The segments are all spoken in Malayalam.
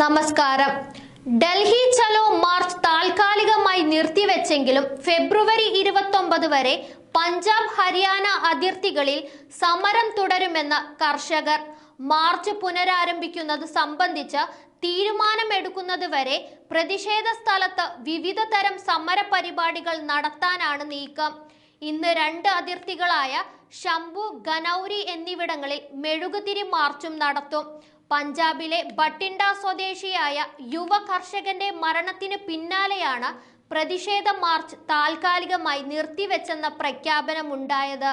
നമസ്കാരം. ഡൽഹി ചലോ മാർച്ച് താൽക്കാലികമായി നിർത്തിവെച്ചെങ്കിലും ഫെബ്രുവരി ഇരുപത്തൊമ്പത് വരെ പഞ്ചാബ് ഹരിയാന അതിർത്തികളിൽ സമരം തുടരുമെന്ന കർഷകർ. മാർച്ച് പുനരാരംഭിക്കുന്നത് സംബന്ധിച്ച് തീരുമാനമെടുക്കുന്നത് വരെ പ്രതിഷേധ സ്ഥലത്ത് വിവിധ തരം സമര പരിപാടികൾ നടത്താനാണ് നീക്കം. ഇന്ന് രണ്ട് അതിർത്തികളായ ശംഭു ഗനൌരി എന്നിവിടങ്ങളിൽ മെഴുകുതിരി മാർച്ചും നടത്തും. പഞ്ചാബിലെ ഭട്ടിണ്ട സ്വദേശിയായ യുവ കർഷകന്റെ മരണത്തിന് പിന്നാലെയാണ് പ്രതിഷേധ മാർച്ച് താൽക്കാലികമായി നിർത്തിവെച്ചെന്ന പ്രഖ്യാപനമുണ്ടായത്.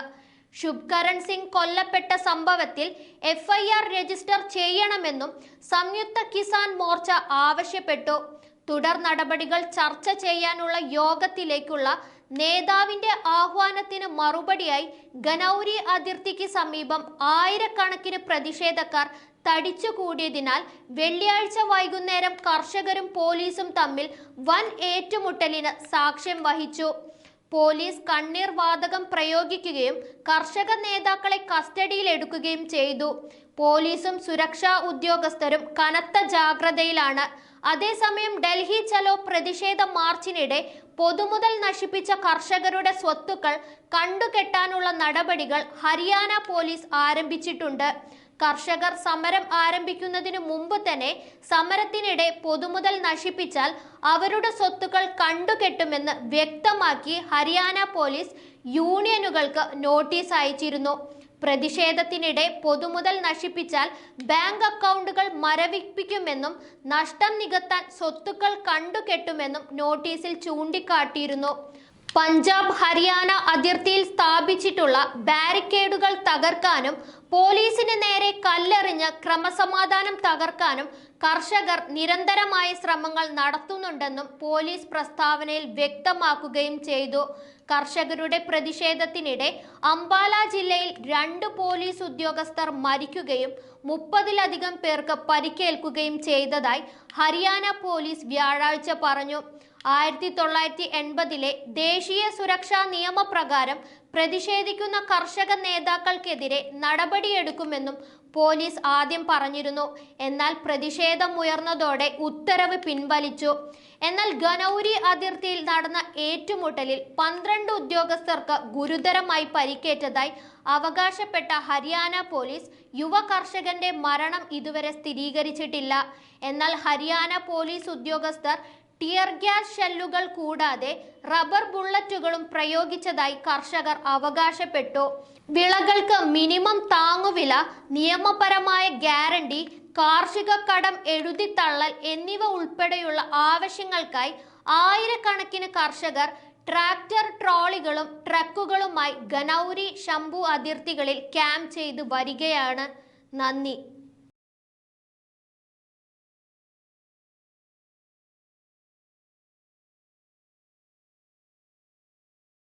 ശുഭ്കരൺ സിംഗ് കൊല്ലപ്പെട്ട സംഭവത്തിൽ എഫ്ഐആർ രജിസ്റ്റർ ചെയ്യണമെന്നും സംയുക്ത കിസാൻ മോർച്ച ആവശ്യപ്പെട്ടു. തുടർ നടപടികൾ ചർച്ച ചെയ്യാനുള്ള യോഗത്തിലേക്കുള്ള നേതാവിന്റെ ആഹ്വാനത്തിന് മറുപടിയായി ഗനൌരി അതിർത്തിക്ക് സമീപം ആയിരക്കണക്കിന് പ്രതിഷേധക്കാർ തടിച്ചുകൂടിയതിനാൽ വെള്ളിയാഴ്ച വൈകുന്നേരം കർഷകരും പോലീസും തമ്മിൽ വൻ ഏറ്റുമുട്ടലിന് സാക്ഷ്യം വഹിച്ചു. പോലീസ് കണ്ണീർ വാതകം പ്രയോഗിക്കുകയും കർഷക നേതാക്കളെ കസ്റ്റഡിയിലെടുക്കുകയും ചെയ്തു. പോലീസും സുരക്ഷാ ഉദ്യോഗസ്ഥരും കനത്ത ജാഗ്രതയിലാണ്. അതേസമയം ഡൽഹി ചലോ പ്രതിഷേധ മാർച്ചിനിടെ പൊതുമുതൽ നശിപ്പിച്ച കർഷകരുടെ സ്വത്തുക്കൾ കണ്ടുകെട്ടാനുള്ള നടപടികൾ ഹരിയാന പോലീസ് ആരംഭിച്ചിട്ടുണ്ട്. കർഷകർ സമരം ആരംഭിക്കുന്നതിന് മുമ്പ് തന്നെ സമരത്തിനിടെ പൊതുമുതൽ നശിപ്പിച്ചാൽ അവരുടെ സ്വത്തുക്കൾ കണ്ടുകെട്ടുമെന്ന് വ്യക്തമാക്കി ഹരിയാന പോലീസ് യൂണിയനുകൾക്ക് നോട്ടീസ് അയച്ചിരുന്നു. പ്രതിഷേധത്തിനിടെ പൊതുമുതൽ നശിപ്പിച്ചാൽ ബാങ്ക് അക്കൗണ്ടുകൾ മരവിപ്പിക്കുമെന്നും നഷ്ടം നികത്താൻ സ്വത്തുക്കൾ കണ്ടുകെട്ടുമെന്നും നോട്ടീസിൽ ചൂണ്ടിക്കാട്ടിയിരുന്നു. പഞ്ചാബ് ഹരിയാന അതിർത്തിയിൽ സ്ഥാപിച്ചിട്ടുള്ള ബാരിക്കേഡുകൾ തകർക്കാനും പോലീസിന് നേരെ കല്ലെറിഞ്ഞ് ക്രമസമാധാനം തകർക്കാനും കർഷകർ നിരന്തരമായ ശ്രമങ്ങൾ നടത്തുന്നുണ്ടെന്നും പോലീസ് പ്രസ്താവനയിൽ വ്യക്തമാക്കുകയും ചെയ്തു. കർഷകരുടെ പ്രതിഷേധത്തിനിടെ അംബാല ജില്ലയിൽ രണ്ട് പോലീസ് ഉദ്യോഗസ്ഥർ മരിക്കുകയും മുപ്പതിലധികം പേർക്ക് പരിക്കേൽക്കുകയും ചെയ്തതായി ഹരിയാന പോലീസ് വ്യാഴാഴ്ച പറഞ്ഞു. ആയിരത്തി തൊള്ളായിരത്തി എൺപതിലെ ദേശീയ സുരക്ഷാ നിയമപ്രകാരം പ്രതിഷേധിക്കുന്ന കർഷക നേതാക്കൾക്കെതിരെ നടപടിയെടുക്കുമെന്നും പോലീസ് ആദ്യം പറഞ്ഞിരുന്നു. എന്നാൽ പ്രതിഷേധം ഉയർന്നതോടെ ഉത്തരവ് പിൻവലിച്ചു. എന്നാൽ ഗനൌരി അതിർത്തിയിൽ നടന്ന ഏറ്റുമുട്ടലിൽ പന്ത്രണ്ട് ഉദ്യോഗസ്ഥർക്ക് ഗുരുതരമായി പരിക്കേറ്റതായി അവകാശപ്പെട്ട ഹരിയാന പോലീസ് യുവ കർഷകന്റെ മരണം ഇതുവരെ സ്ഥിരീകരിച്ചിട്ടില്ല. എന്നാൽ ഹരിയാന പോലീസ് ഉദ്യോഗസ്ഥർ ടിയർ ഗ്യാസ് ഷെല്ലുകൾ കൂടാതെ റബ്ബർ ബുള്ളറ്റുകളും പ്രയോഗിച്ചതായി കർഷകർ അവകാശപ്പെട്ടു. വിളകൾക്ക് മിനിമം താങ്ങുവില നിയമപരമായ ഗ്യാരണ്ടി കാർഷിക കടം എഴുതിത്തള്ളൽ എന്നിവ ഉൾപ്പെടെയുള്ള ആവശ്യങ്ങൾക്കായി ആയിരക്കണക്കിന് കർഷകർ ട്രാക്ടർ ട്രോളികളും ട്രക്കുകളുമായി ഗനൌരി ശംഭു അതിർത്തികളിൽ ക്യാമ്പ് ചെയ്തു വരികയാണ്. നന്ദി.